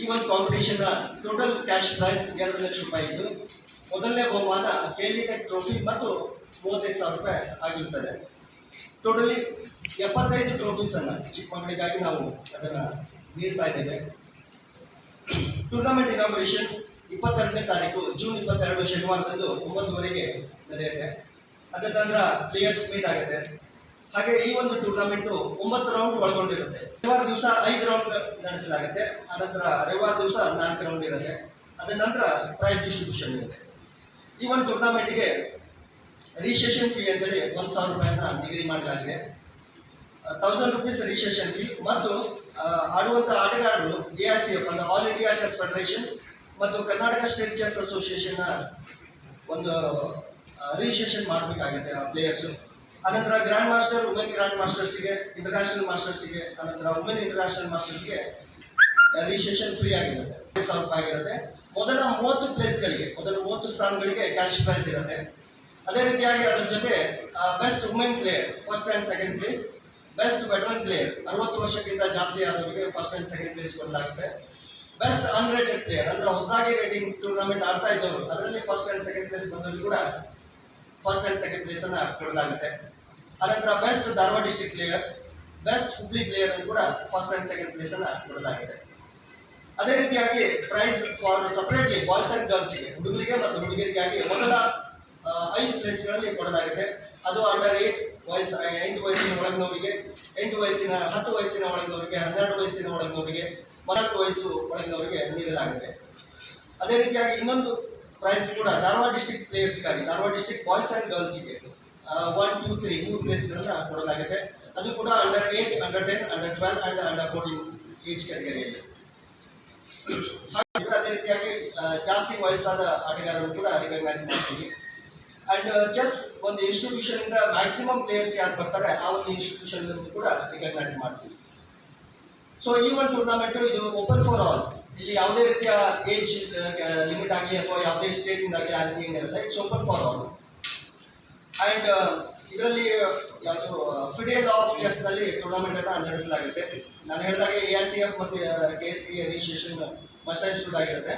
ಈ ಒಂದು competition total cash prize ಎರಡು ಲಕ್ಷ ರೂಪಾಯಿ ಇದ್ದು, ಮೊದಲನೇ ಬಹುಮಾನ ಟೆಕ್ ಟ್ರೋಫಿ ಮತ್ತು ಮೂವತ್ತೈದು ಸಾವಿರ ರೂಪಾಯಿ ಆಗಿರ್ತದೆ. ಟೋಟಲಿ ಎಪ್ಪತ್ತೈದು ಚಿಕ್ಕ ಮಕ್ಕಳಿಗಾಗಿ ನಾವು ಅದನ್ನು ನೀಡ್ತಾ ಇದ್ದೇವೆ. ಟೂರ್ನಮೆಂಟ್ ಇನಾಗ್ರೇಷನ್ ಇಪ್ಪತ್ತೆರಡನೇ ತಾರೀಕು ಜೂನ್ ಇಪ್ಪತ್ತೆರಡು ಶನಿವಾರದಂದು ಒಂಬತ್ತುವರೆಗೆ ನಡೆಯುತ್ತೆ. ಅದಕ್ಕೆ ನಂತರ ಪ್ಲೇಯರ್ಸ್ ಮೀಟ್ ಆಗುತ್ತೆ. ಹಾಗೆ ಈ ಒಂದು ಟೂರ್ನಮೆಂಟು ಒಂಬತ್ತು ರೌಂಡ್ ಒಳಗೊಂಡಿರುತ್ತೆ. ರವಿವಾರ ದಿವಸ ಐದು ರೌಂಡ್ ನಡೆಸಲಾಗುತ್ತೆ. ಅನಂತರ ರವಿವಾರ ದಿವಸ ನಾಲ್ಕು ರೌಂಡ್ ಇರುತ್ತೆ. ಅದರ ನಂತರ ಪ್ರೈಸ್ ಡಿಸ್ಟ್ರಿಬ್ಯೂಷನ್ ಇರುತ್ತೆ. ಈ ಒಂದು ಟೂರ್ನಮೆಂಟಿಗೆ ರಿಜಿಸ್ಟ್ರೇಷನ್ ಫೀ ಅಂತೇಳಿ ಒಂದು ಸಾವಿರ ರೂಪಾಯಿನ ನಿಗದಿ ಮಾಡಲಾಗಿದೆ. ತೌಸಂಡ್ ರುಪೀಸ್ ರಿಜಿಸ್ಟ್ರೇಷನ್ ಫೀ ಮತ್ತು ಆಡುವಂಥ ಆಟಗಾರರು ಎ ಆರ್ ಸಿ ಎಫ್ ಅಂದರೆ ಆಲ್ ಇಂಡಿಯಾ ಚೆಸ್ ಫೆಡರೇಷನ್ ಮತ್ತು ಕರ್ನಾಟಕ ಸ್ಟೇಟ್ ಚೆಸ್ ಅಸೋಸಿಯೇಷನ್ನ ಒಂದು ರಿಜಿಸ್ಟ್ರೇಷನ್ ಮಾಡಬೇಕಾಗುತ್ತೆ ಆ ಪ್ಲೇಯರ್ಸು ಅನಂತರ ಗ್ರ್ಯಾಂಡ್ ಮಾಸ್ಟರ್ ವುಮೆನ್ ಗ್ರ್ಯಾಂಡ್ ಮಾಸ್ಟರ್ಸಿಗೆ ಇಂಟರ್ನ್ಯಾಷನಲ್ ಮಾಸ್ಟರ್ಸಿಗೆ ಅನಂತರ ವುಮೆನ್ ಇಂಟರ್ನ್ಯಾಷನಲ್ ಮಾಸ್ಟರ್ಸ್ಗೆ ರಿಜಿಸ್ಟ್ರೇಷನ್ ಫ್ರೀ ಆಗಿರುತ್ತೆ. ರೂಪಾಯಿ ಆಗಿರುತ್ತೆ. ಮೊದಲ ಮೂವತ್ತು ಪ್ಲೇಸ್ಗಳಿಗೆ ಮೊದಲ ಮೂವತ್ತು ಸ್ಥಾನಗಳಿಗೆ ಕ್ಯಾಶ್ ಪ್ರೈಸ್ ಇರುತ್ತೆ. ಅದೇ ರೀತಿಯಾಗಿ ಅದರ ಜೊತೆ best women player first and second place best veteran player ಅರವತ್ತು ವರ್ಷಕ್ಕಿಂತ ಜಾಸ್ತಿ ಆದವರಿಗೆ ಫಸ್ಟ್ ಆ್ಯಂಡ್ ಸೆಕೆಂಡ್ ಪ್ಲೇಸ್ ಕೊಡಲಾಗುತ್ತೆ. ಬೆಸ್ಟ್ ಅನ್ರೇಟೆಡ್ ಪ್ಲೇಯರ್ ಅಂದ್ರೆ ಹೊಸದಾಗಿ ರೇಟಿಂಗ್ ಟೂರ್ನಮೆಂಟ್ ಆಡ್ತಾ ಇದ್ದವರು, ಅದರಲ್ಲಿ ಫಸ್ಟ್ ಆ್ಯಂಡ್ ಸೆಕೆಂಡ್ ಪ್ಲೇಸ್ ಬಂದವರು ಕೂಡ ಫಸ್ಟ್ ಆ್ಯಂಡ್ ಸೆಕೆಂಡ್ ಪ್ಲೇಸ್ ಅನ್ನ ಕೊಡಲಾಗುತ್ತೆ. ಅನಂತರ best Dharwad district player best Hubli player ಅನ್ನು ಕೂಡ ಫಸ್ಟ್ ಆ್ಯಂಡ್ ಸೆಕೆಂಡ್ ಪ್ಲೇಸ್ ಅನ್ನ ಕೊಡಲಾಗಿದೆ. ಅದೇ ರೀತಿಯಾಗಿ prize for separately boys and ಗರ್ಲ್ಸ್ಗೆ ಹುಡುಗರಿಗೆ ಮತ್ತು ಹುಡುಗಿಯರಿಗಾಗಿ ಆ, ಐದು ಪ್ಲೇಸ್ಗಳಲ್ಲಿ ಕೊಡಲಾಗಿದೆ. ಅದು ಅಂಡರ್ ಏಟ್ ವಯಸ್ಸು ಐದು ವಯಸ್ಸಿನ ಒಳಗಿನವರಿಗೆ ಎಂಟು ವಯಸ್ಸಿನ ಹತ್ತು ವಯಸ್ಸಿನ ಒಳಗಿನವರಿಗೆ ಹನ್ನೆರಡು ವಯಸ್ಸಿನ ಒಳಗಿನವರಿಗೆ ನಾಲ್ಕು ವಯಸ್ಸು ಒಳಗಿನವರಿಗೆ ನೀಡಲಾಗಿದೆ. ಅದೇ ರೀತಿಯಾಗಿ ಇನ್ನೊಂದು ಪ್ರೈಸ್ ಕೂಡ ಧಾರವಾಡ ಡಿಸ್ಟ್ರಿಕ್ಟ್ ಪ್ಲೇಯರ್ಸ್ಗಾಗಿ ಧಾರವಾಡ ಡಿಸ್ಟ್ರಿಕ್ಟ್ ಬಾಯ್ಸ್ ಆ್ಯಂಡ್ ಗರ್ಲ್ಸ್ಗೆ ಒನ್ ಟೂ ತ್ರೀ ಮೂರು ಪ್ಲೇಸ್ಗಳನ್ನ ಕೊಡಲಾಗಿದೆ ಅದು ಕೂಡ under eight under ten under twelve and under fourteen age ಕ್ಯಾಟಗರಿಯಲ್ಲಿ ಹಾಗೆ ಅದೇ ರೀತಿಯಾಗಿ ಜಾಸ್ತಿ ವಯಸ್ಸಾದ ಆಟಗಾರರು ಕೂಡ ರಿಕಗ್ನೈಸ್ ಮಾಡ್ತೀವಿ. ಅಂಡ್ ಚೆಸ್ ಒಂದು ಇನ್ಸ್ಟಿಟ್ಯೂಷನ್ ಇಂದ ಮ್ಯಾಕ್ಸಿಮಮ್ ಪ್ಲೇಯರ್ಸ್ ಯಾರು ಬರ್ತಾರೆ, ಆ ಒಂದು ಇನ್ಸ್ಟಿಟ್ಯೂಷನ್ ಕೂಡ ರಿಕಗ್ನೈಸ್ ಮಾಡ್ತೀವಿ. ಸೊ ಈ ಒಂದು ಟೂರ್ನಮೆಂಟು ಇದು ಓಪನ್ ಫಾರ್ ಆಲ್ ಇಲ್ಲಿ ಯಾವುದೇ ರೀತಿಯ ಏಜ್ ಲಿಮಿಟ್ ಆಗಲಿ ಅಥವಾ ಯಾವುದೇ ಸ್ಟೇಟಿಂದ ಆಗಲಿ ಆ ರೀತಿ ಏನಿರಲ್ಲ it's open for all and ಇದರಲ್ಲಿ ಯಾವುದು ಫಿಡೇಲ್ ಆಫ್ ಚೆಸ್ನಲ್ಲಿ ಟೂರ್ನಮೆಂಟನ್ನು ನಡೆಸಲಾಗುತ್ತೆ. ನಾನು ಹೇಳಿದಾಗೆ ಎ ಆರ್ ಸಿ ಎಫ್ ಮತ್ತು K S C registration must ಆಗಿರುತ್ತೆ.